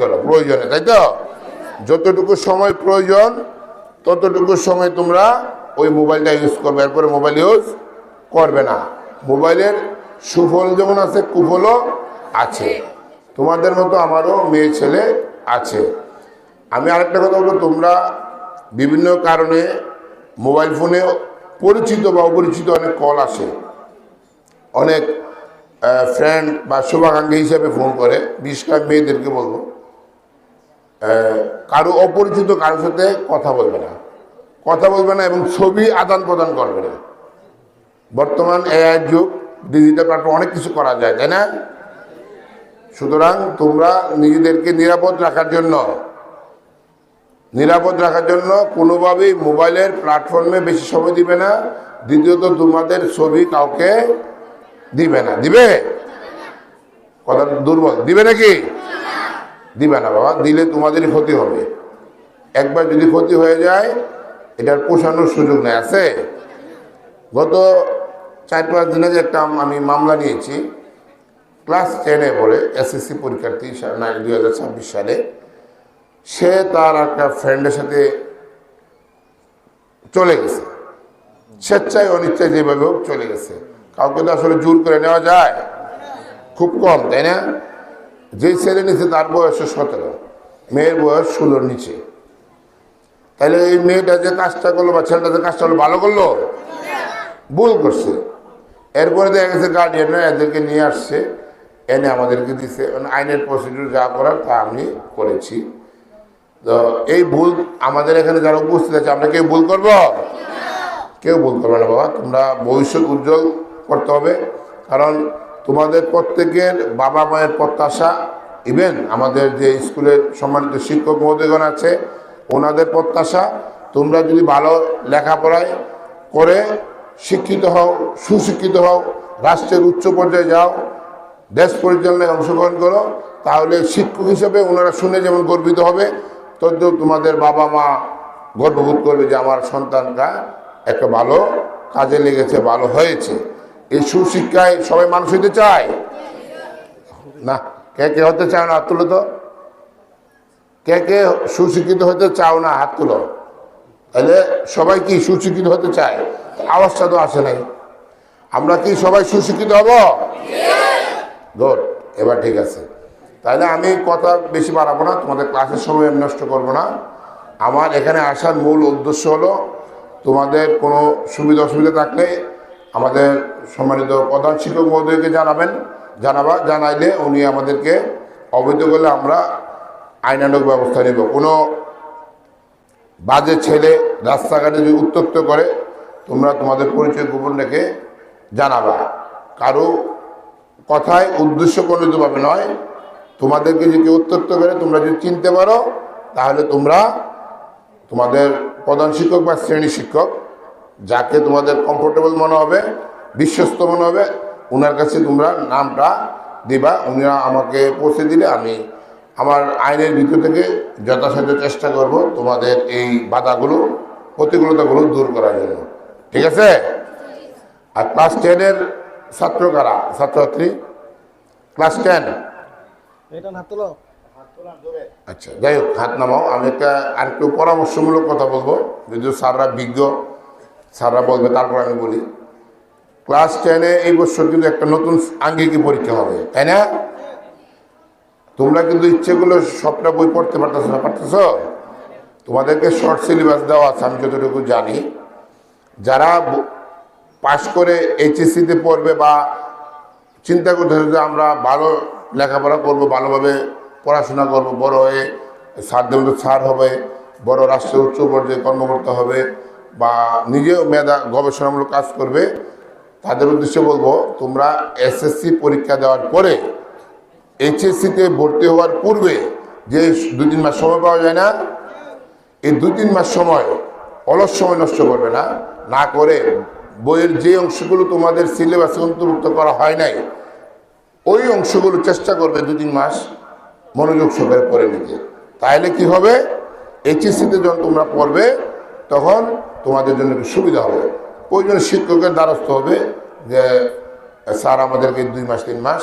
করো প্রয়োজনে তাই তো? যতটুকু সময় প্রয়োজন, ততটুকু সময় তোমরা ওই মোবাইলটা ইউজ করবে। এরপরে মোবাইল ইউজ করবে না। মোবাইলের সুফল যেমন আছে, কুফলও আছে। তোমাদের মতো আমারও মেয়ে ছেলে আছে। আমি আরেকটা কথা বলব, তোমরা বিভিন্ন কারণে মোবাইল ফোনে পরিচিত বা অপরিচিত অনেক কল আসে। অনেক ফ্রেন্ড বা শুভাকাঙ্ক্ষী হিসেবে ফোন করে। করে মেয়েদেরকে বলব। কারও অপরিচিত কারোর সাথে কথা বলবে না। কথা বলবে না এবং ছবি আদান প্রদান করবে না। বর্তমান এআই যুগ ডিজিটাল প্ল্যাটফর্ম অনেক কিছু করা যায়, তাই না? সুতরাং তোমরা নিজেদেরকে নিরাপদ রাখার জন্য, নিরাপদ রাখার জন্য কোনোভাবেই মোবাইলের প্ল্যাটফর্মে বেশি সময় দিবে না। দ্বিতীয়ত, তোমাদের ছবি কাউকে দিবে না। দিবে? কথা দুর্বল। দিবে নাকি? দিবে না বাবা, দিলে তোমাদেরই ক্ষতি হবে। একবার যদি ক্ষতি হয়ে যায়, এটার পোষানোর সুযোগ নেই, আছে? গত চার পাঁচ দিন আগে একটা আমি মামলা নিয়েছি, ক্লাস টেনে পড়ে এসএসসি পরীক্ষার্থী দুই হাজার ছাব্বিশ সালে, সে তার একটা ফ্রেন্ডের সাথে চলে গেছে। স্বেচ্ছায় অনিচ্ছায় যেভাবে হোক চলে গেছে। কাউকে তো আসলে জোর করে নেওয়া যায়। খুব কম, তাই না? যে ছেলে নিচে তার বয়স সতেরো, মেয়ের বয়স ষোলোর নিচে। তাহলে এই মেয়েটা যে কাজটা করল বা ছেলেটা যে কাজটা করল, ভালো করল? ভুল করছে। এরপরে দেখা গেছে গার্ডিয়ানরা এদেরকে নিয়ে আসছে, এনে আমাদেরকে দিছে। মানে আইনের প্রসিডিউর যা করার তা আমি করেছি। তো এই ভুল আমাদের এখানে যারা উপস্থিত আছে, আমরা কেউ ভুল করব? কেউ ভুল করবে না বাবা, তোমরা ভবিষ্যৎ উজ্জ্বল করতে হবে। কারণ তোমাদের প্রত্যেকের বাবা মায়ের প্রত্যাশা ইভেন আমাদের যে স্কুলের সম্মানিত শিক্ষক মহোদয়গণ আছে, ওনাদের প্রত্যাশা, তোমরা যদি ভালো লেখাপড়ায় করে শিক্ষিত হও, সুশিক্ষিত হও, রাষ্ট্রের উচ্চ পর্যায়ে যাও, দেশ পরিচালনায় অংশগ্রহণ করো, তাহলে শিক্ষক হিসেবে ওনারা শুনে যেমন গর্বিত হবে, তদ্রুপ তোমাদের বাবা মা গর্ববোধ করবে যে আমার সন্তানটা একটা ভালো কাজে লেগেছে, ভালো হয়েছে। এই সুশিক্ষায় সবাই মানুষ হইতে চায়? না, কে কে হতে চাও না হাত তুলো তো। কে কে সুশিক্ষিত হতে চাও না হাত তুলো। তাহলে সবাই কি সুশিক্ষিত হতে চায়? আওয়াজটা তো আসে নাই। আমরা কি সবাই সুশিক্ষিত হব? ধর এবার ঠিক আছে। তাহলে আমি কথা বেশি বাড়াবো না, তোমাদের ক্লাসের সময় নষ্ট করব না। আমার এখানে আসার মূল উদ্দেশ্য হলো, তোমাদের কোনো সুবিধা অসুবিধা থাকলে আমাদের সম্মানিত প্রধান শিক্ষক মহোদয়কে জানাবেন, জানাবা, জানাইলে উনি আমাদেরকে অবৈধ করলে আমরা আইনানুক ব্যবস্থা নেব। কোনো বাজে ছেলে রাস্তাঘাটে যদি উত্তক্ত করে, তোমরা তোমাদের পরিচয় গোপন রেখে জানাবা। কারও কথায় উদ্দেশ্য প্রণীতভাবে নয়। তোমাদেরকে যদি কেউ উত্তক্ত করে, তোমরা যদি চিনতে পারো, তাহলে তোমরা তোমাদের প্রধান শিক্ষক বা শ্রেণি শিক্ষক যাকে তোমাদের কমফোর্টেবল মনে হবে বিশ্বস্ত মনে হবে ওনার কাছে তোমরা নামটা দিবা উনিরা আমাকে পৌঁছে দিলে আমি আমার আইনের ভিতর থেকে যথাসাধ্য চেষ্টা করব তোমাদের এই বাধাগুলো প্রতিকূলতাগুলো দূর করার জন্য। ঠিক আছে? আর ক্লাস টেনের ছাত্র কারা? ছাত্রছাত্রী? ক্লাস টেন আচ্ছা যাই হোক হাত নামাও। আমি একটা আর একটু পরামর্শমূলক কথা বলব। যদিও স্যাররা বিজ্ঞ স্যাররা বলবে, তারপর আমি বলি। ক্লাস টেনে এই বছর কিন্তু একটা নতুন আঙ্গিকি পরীক্ষা হবে, তাই না? তোমরা কিন্তু ইচ্ছেগুলো সবটা বই পড়তে পারতেছ না, পারতেছ? তোমাদেরকে শর্ট সিলেবাস দেওয়া আছে, আমি যতটুকু জানি। যারা পাশ করে এইচএসসিতে পড়বে বা চিন্তা করতে হবে যে আমরা ভালো লেখাপড়া করব, ভালোভাবে পড়াশোনা করব, বড় হয়ে স্যারদের মতো স্যার হবে, বড় রাষ্ট্রের উচ্চ পর্যায়ে কর্মকর্তা হবে বা নিজেও মেধা গবেষণামূলক কাজ করবে, তাদের উদ্দেশ্যে বলব, তোমরা এসএসসি পরীক্ষা দেওয়ার পরে এইচএসসিতে ভর্তি হওয়ার পূর্বে যে দু তিন মাস সময় পাওয়া যায় না, এই দু তিন মাস সময় অলস সময় নষ্ট করবে না। না করে বইয়ের যে অংশগুলো তোমাদের সিলেবাসে অন্তর্ভুক্ত করা হয় নাই, ওই অংশগুলো চেষ্টা করবে দু তিন মাস মনোযোগ সহকারে পড়ে নিতে। তাহলে কি হবে? এইচএসসিতে যখন তোমরা পড়বে তখন তোমাদের জন্য সুবিধা হবে। ওই জন্য শিক্ষকের দ্বারস্থ হবে যে, স্যার আমাদেরকে দুই মাস, তিন মাস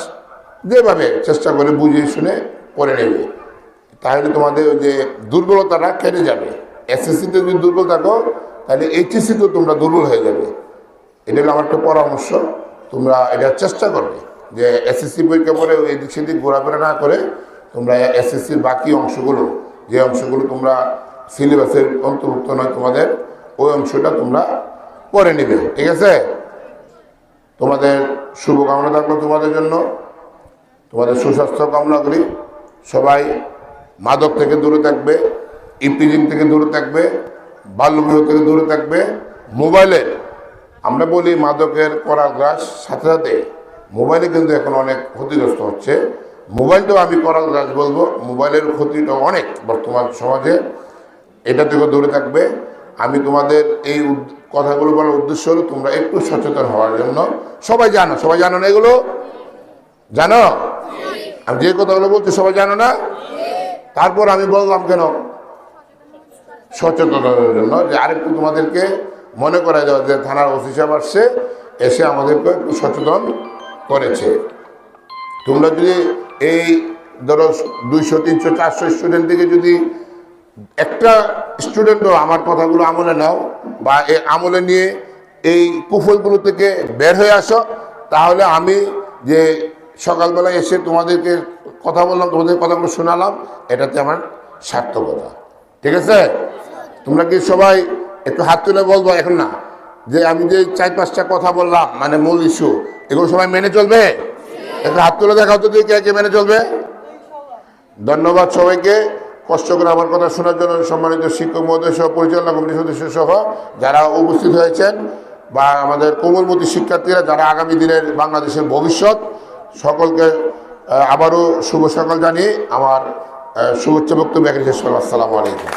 যেভাবে চেষ্টা করে বুঝিয়ে শুনে পড়ে নেবে। তাহলে তোমাদের যে দুর্বলতাটা কেটে যাবে। এসএসসিতে যদি দুর্বল থাকো, তাহলে এইচএসসিতেও তোমরা দুর্বল হয়ে যাবে। এটা হলো আমার একটা পরামর্শ। তোমরা এটা চেষ্টা করবে যে এসএসসি পরীক্ষা পরে ওই এদিক সেদিক ঘোরাফেরা না করে তোমরা এসএসসির বাকি অংশগুলো, যে অংশগুলো তোমরা সিলেবাসের অন্তর্ভুক্ত নয় তোমাদের, ওই অংশটা তোমরা পড়ে নেবে, ঠিক আছে? তোমাদের শুভকামনা থাকল তোমাদের জন্য। তোমাদের সুস্বাস্থ্য কামনা করি সবাই মাদক থেকে দূরে থাকবে, ইপিজিং থেকে দূরে থাকবে, বাল্যবিবাহ থেকে দূরে থাকবে। মোবাইলে, আমরা বলি মাদকের করা গ্রাস, সাথে সাথে মোবাইলে কিন্তু এখন অনেক ক্ষতিগ্রস্ত হচ্ছে। মোবাইলটাও আমি করাল গ্রাস বলব, মোবাইলের ক্ষতিটা অনেক বর্তমান সমাজে। এটা থেকে দূরে থাকবে। আমি তোমাদের এই কথাগুলো বলার উদ্দেশ্য হলো তোমরা একটু সচেতন হওয়ার জন্য। সবাই জানো সবাই জানো না এগুলো? জানো? আমি যে কথাগুলো বলছি সবাই জানো না? তারপর আমি বললাম কেন? সচেতনতার জন্য যে আরেকটু তোমাদেরকে মনে করা যাওয়া যে থানার ওসি সাহেব আসছে, এসে আমাদেরকে একটু সচেতন করেছে। তোমরা যদি এই ধরো দুইশো, তিনশো, চারশো স্টুডেন্ট থেকে যদি একটা স্টুডেন্টও আমার কথাগুলো আমলে নাও বা এই আমলে নিয়ে এই কুফলগুলো থেকে বের হয়ে আসো, তাহলে আমি যে সকালবেলা এসে তোমাদেরকে কথা বললাম, তোমাদের কথাগুলো শোনালাম, এটাতে আমার সার্থকতা। ঠিক আছে? তোমরা কি সবাই একটু হাত তুলে বলব এখন না? যে আমি যে চার পাঁচটা কথা বললাম মানে মূল ইস্যু এগুলো সবাই মেনে চলবে? একটু হাত তুলে দেখাও তো কে কে মেনে চলবে। ধন্যবাদ সবাইকে। কষ্ট করে আমার কথা শোনার জন্য সম্মানিত শিক্ষক মহোদয় সহ, পরিচালনা কমিটির সদস্য সহ যারা উপস্থিত হয়েছেন বা আমাদের কোমলমতি শিক্ষার্থীরা যারা আগামী দিনের বাংলাদেশের ভবিষ্যৎ, সকলকে আবারও শুভ সকাল জানিয়ে আমার শুভেচ্ছা বক্তব্য শেষ করলাম। আসসালামু আলাইকুম।